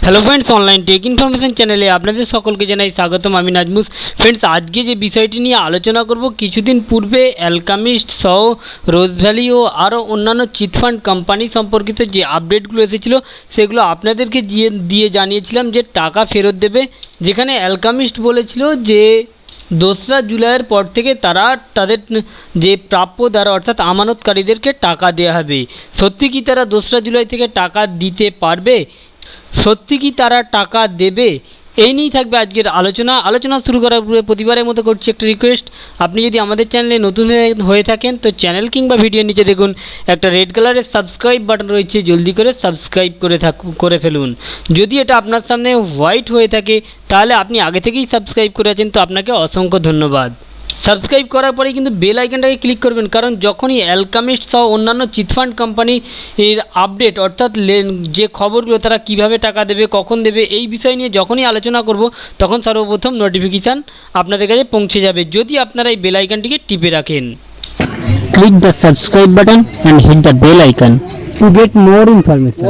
Hello friends online tech information চ্যানেলে আপনাদের সকলকে জানাই স্বাগতম। আমি নাজমুস। ফ্রেন্ডস আজকে যে বিষয়টি নিয়ে আলোচনা করব, কিছুদিন পূর্বে অ্যালকামিস্ট সহ রোজ ভ্যালি ও আরও অন্যান্য চিটফান্ড কোম্পানি সম্পর্কিত যে আপডেটগুলো এসেছিল, সেগুলো আপনাদেরকে দিয়ে দিয়ে জানিয়েছিলাম যে টাকা ফেরত দেবে। যেখানে অ্যালকামিস্ট বলেছিল যে, দোসরা জুলাইয়ের পর থেকে তারা তাদের যে প্রাপ্য দ্বারা, অর্থাৎ আমানতকারীদেরকে টাকা দেওয়া হবে। সত্যি কি তারা দোসরা জুলাই থেকে টাকা দিতে পারবে? সত্যি কি তারা টাকা দেবে? এই নিয়েই থাকবে আজকের আলোচনা। আলোচনা শুরু করার পূর্বে প্রতিবারের মতো করছি একটা রিকোয়েস্ট আপনি যদি আমাদের চ্যানেলে নতুন হয়ে- থাকেন, তো চ্যানেল কিংবা ভিডিও নিচে দেখুন, একটা রেড কালারের সাবস্ক্রাইব বাটন রয়েছে। জলদি করে সাবস্ক্রাইব করে থাক, করে ফেলুন। যদি এটা আপনার সামনে হোয়াইট হয়ে থাকে, তাহলে আপনি আগে থেকেই সাবস্ক্রাইব করে আছেন, তো আপনাকে অসংখ্য ধন্যবাদ। সাবস্ক্রাইব করার পরে কিন্তু বেল আইকনটাকে ক্লিক করবেন। কারণ যখনই অ্যালকামিস্ট সহ অন্যান্য চিটফান্ড কোম্পানি এর আপডেট অর্থাৎ যে খবরগুলো তারা কীভাবে টাকা দেবে কখন দেবে এই বিষয় নিয়ে যখনই আলোচনা করব তখন সর্বপ্রথম নোটিফিকেশান আপনাদের কাছে পৌঁছে যাবে। যদি আপনারা এই বেল আইকনটিকে টিপে রাখেন। Click the subscribe button and hit the bell icon to get more information.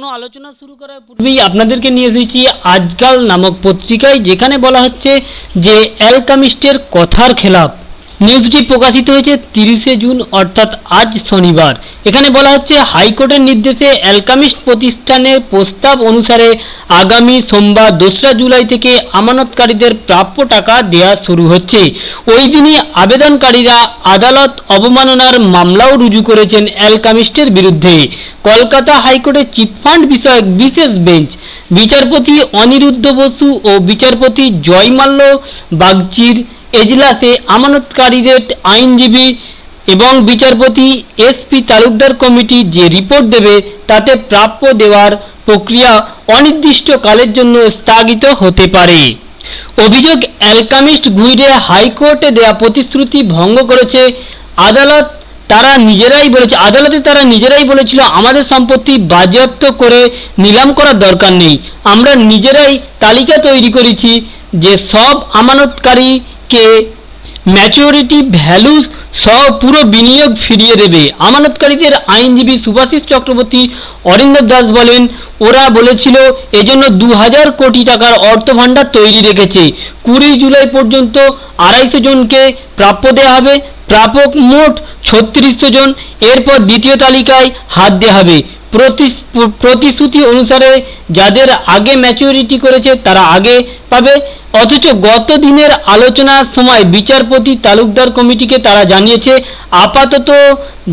কোনো আলোচনা শুরু করার পূর্বেই আপনাদেরকে নিয়ে এসেছি আজকাল নামক পত্রিকায়, যেখানে বলা হচ্ছে যে অ্যালকামিস্টের কথার খেলাপ। নিউজটি প্রকাশিত হয়েছে তিরিশে জুন, অর্থাৎ আজ শনিবার। এখানে বলা হচ্ছে, হাইকোর্টের নির্দেশে অ্যালকামিস্ট প্রতিষ্ঠানের প্রস্তাব অনুসারে আগামী সোমবার দোসরা জুলাই থেকে আমানতকারীদের প্রাপ্য টাকা দেয়া শুরু হচ্ছে। ওই দিনই আবেদনকারীরা আদালত অবমাননার মামলাও রুজু করেছেন অ্যালকামিস্টের বিরুদ্ধে। কলকাতা হাইকোর্টের চিটফান্ড বিষয়ক বিশেষ বেঞ্চ, বিচারপতি অনিরুদ্ধ বসু ও বিচারপতি জয়মাল্য বাগচির এজলাসে আমানতকারীদের আইনজীবী এবং বিচারপতি এসপি তালুকদার কমিটি যে রিপোর্ট দেবে, তাতে প্রাপ্য দেওয়ার প্রক্রিয়া অনির্দিষ্টকালের জন্য স্থগিত হতে পারে। অভিযোগ অ্যালকামিস্ট ঘুইরে হাইকোর্টে দেয়া প্রতিশ্রুতি ভঙ্গ করেছে। আদালত তারা নিজেরাই বলেছে, আদালতে তারা নিজেরাই বলেছিল, আমাদের সম্পত্তি বাজেয়াপ্ত করে নিলাম করার দরকার নেই। আমরা নিজেরাই তালিকা তৈরি করেছি যে সব আমানতকারীকে ম্যাচিওরিটি ভ্যালু সহ পুরো বিনিয়োগ ফিরিয়ে দেবে। আমানতকারীদের আইনজীবী সুভাষিস চক্রবর্তী অরিন্দব দাস বলেন, ওরা বলেছিল, এজন্য দু হাজার কোটি টাকার অর্থভাণ্ডার তৈরি রেখেছে। কুড়ি জুলাই পর্যন্ত আড়াইশো জনকে প্রাপ্য দেওয়া হবে। প্রাপক মোট ছত্রিশশো জন। এরপর দ্বিতীয় তালিকায় হাত দেওয়া হবে। প্রতি- প্র- প্রতিশ্রুতি অনুসারে যাদের আগে ম্যাচিউরিটি করেছে, তারা আগে পাবে। অথচ গত দিনের আলোচনার সময় বিচারপতি তালুকদার কমিটিকে তারা জানিয়েছে, আপাতত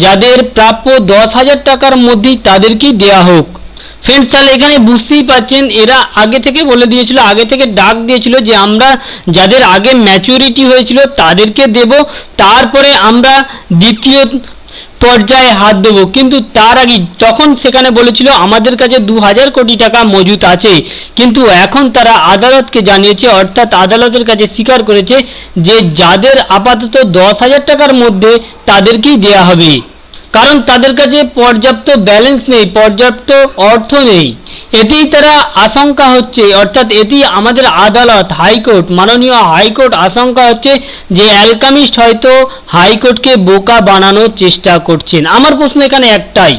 যাদের প্রাপ্য দশ হাজার টাকার মধ্যেই তাদেরকেই দেয়া হোক। ফ্রেন্ডস তাহলে এখানে বুঝতেই পারছেন, এরা আগে থেকে বলে দিয়েছিল, আগে থেকে ডাক দিয়েছিল যে আমরা যাদের আগে ম্যাচুরিটি হয়েছিল তাদেরকে দেব, তারপরে আমরা দ্বিতীয় পর্যায়ে হাত দেবো। কিন্তু তার আগে তখন সেখানে বলেছিল, আমাদের কাছে দু হাজার কোটি টাকা মজুত আছে। কিন্তু এখন তারা আদালতকে জানিয়েছে, অর্থাৎ আদালতের কাছে স্বীকার করেছে যে, যাদের আপাতত দশ হাজার টাকার মধ্যে তাদেরকেই দেয়া হবে। কারণ তাদের কাছে পর্যাপ্ত ব্যালেন্স নেই, পর্যাপ্ত অর্থ নেই। এতেই তারা আশঙ্কা হচ্ছে, অর্থাৎ এতেই আমাদের আদালত, হাইকোর্ট, মাননীয় হাইকোর্ট আশঙ্কা হচ্ছে যে অ্যালকামিস্ট হয়তো হাইকোর্টকে বোকা বানানোর চেষ্টা করছেন। আমার প্রশ্ন এখানে একটাই।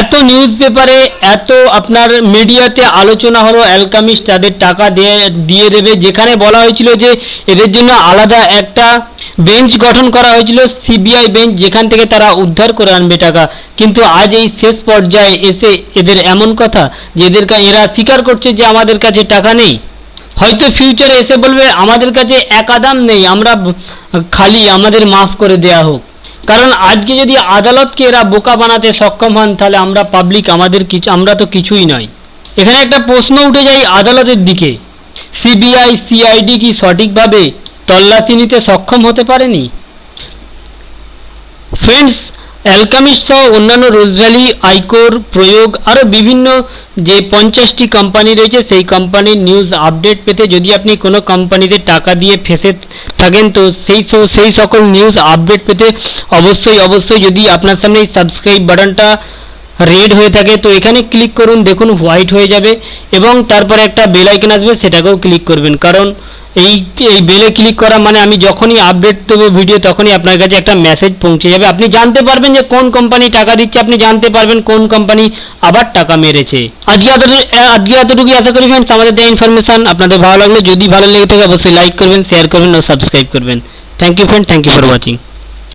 এত নিউজ পেপারে এত আপনার মিডিয়াতে আলোচনা হলো, অ্যালকামিস্ট তাদের টাকা দিয়ে দিয়ে দেবে, যেখানে বলা হয়েছিল যে এদের জন্য আলাদা একটা বেঞ্চ গঠন করা হয়েছিল সিবিআই বেঞ্চ, যেখান থেকে তারা উদ্ধার করে আনবে টাকা। কিন্তু আজ এই শেষ পর্যায়ে এসে এদের এমন কথা যে এদের এরা স্বীকার করছে যে আমাদের কাছে টাকা নেই। হয়তো ফিউচারে এসে বলবে, আমাদের কাছে এক আদাম নেই, আমরা খালি, আমাদের মাফ করে দেয়া হোক। কারণ আজকে যদি আদালতকে এরা বোকা বানাতে সক্ষম হন, তাহলে আমরা পাবলিক আমাদের কিছু, আমরা তো কিছুই নয় এখানে একটা প্রশ্ন উঠে যায় আদালতের দিকে। সিবিআই, সিআইডি কি সঠিকভাবে তল্লাশি নিতে সক্ষম হতে পারেনি। ফ্রেন্ডস অ্যালকামিস্ট সহ অন্যান্য রোজভ্যালি আইকোর প্রয়োগ আরও বিভিন্ন যে পঞ্চাশটি কোম্পানি রয়েছে, সেই কোম্পানির নিউজ আপডেট পেতে যদি আপনি কোনো কোম্পানিতে টাকা দিয়ে ফেসে থাকেন, তো সেই সেই সকল নিউজ আপডেট পেতে অবশ্যই অবশ্যই যদি আপনার সামনে এই সাবস্ক্রাইব বাটনটা রেড হয়ে থাকে, তো এখানে ক্লিক করুন, দেখুন হোয়াইট হয়ে যাবে এবং তারপরে একটা বেল আইকন আসবে, সেটাকেও ক্লিক করবেন। কারণ এই এই বেলে ক্লিক করা মানে আমি যখনই আপডেট দেবো ভিডিও তখনই আপনার কাছে একটা মেসেজ পৌঁছে যাবে। আপনি জানতে পারবেন যে কোন কোম্পানি টাকা দিচ্ছে আপনি জানতে পারবেন কোন কোম্পানি আবার টাকা মেরেছে। আজকে আজকে এতটুকুই আশা করি ফ্রেন্ডস আমাদের দেওয়া ইনফরমেশন আপনাদের ভালো লাগলে। যদি ভালো লেগে থাকে অবশ্যই লাইক করবেন শেয়ার করবেন ও সাবস্ক্রাইব করবেন thank you friend thank you for watching